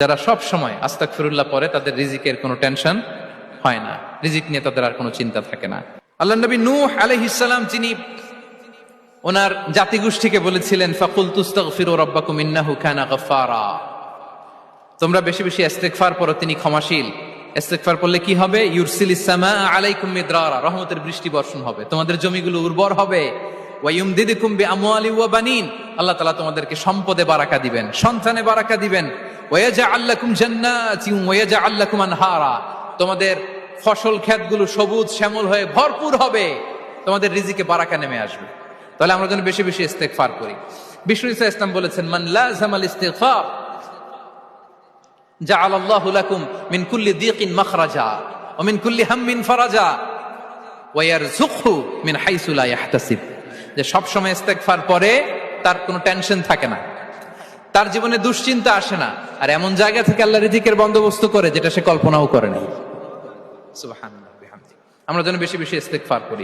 যারা সব সময় আস্তাক ফিরুল্লাহ পরে তাদের রিজিকের কোনো টেনশন হয় না। রিজিক নিয়ে তাদের আর কোনো চিন্তা থাকে না। আল্লাহ নবী নূহ আলাইহিসসালাম যিনি ওনার জাতিগোষ্ঠীকে বলেছিলেন ফাকুল তুস্তাগফিরু রাব্বাকুম ইন্নাহু কানা গাফফারা। তোমরা বেশি বেশি ইস্তেগফার পড়ো, তিনি ক্ষমাশীল। ইস্তেগফার পড়লে কি হবে? ইউরসিল ইসসামা আলাইকুম মিদরারা। রহমতের বৃষ্টি বর্ষণ হবে। তোমাদের জমিগুলো উর্বর হবে। ওয়া ইউমদিদুকুম বিআমওয়ালি ওয়া বানিন। আল্লাহ তালা তোমাদেরকে সম্পদে বারাকা দিবেন, সন্তানে বারাকা দিবেন। ওয়া ইয়াজআল লাকুম জান্নাতিন ওয়া ইয়াজআল আনহারা। তোমাদের ফসল ক্ষেতগুলো সবুজ শ্যামল হয়ে ভরপুর হবে। তোমাদের রিজিকে বারাকা নেমে আসবে। তাহলে আমরা যেন বেশি বেশি ইস্তেগফার করি। বিষ্ণু ইসা ইসলাম বলেছেন, মান ইস্তিগফার জাআল আল্লাহু লাকুম মিন কুল্লি দিকিন মাখরাজা ওয়া মিন কুল্লি ফারাজা ওয়া ইয়ারযুকহু মিন হাইসু লা ইয়াহতাসিব। যে সব সময় ইস্তেগফার পরে তার কোনো টেনশন থাকে না। তার জীবনে দুশ্চিন্তা আসে না। আর এমন জায়গা থেকে আল্লাহ রিজিকের বন্দোবস্ত করে, যেটা সে কল্পনাও করে নাই। আমরা যেন বেশি বেশি ইস্তেকফার করি।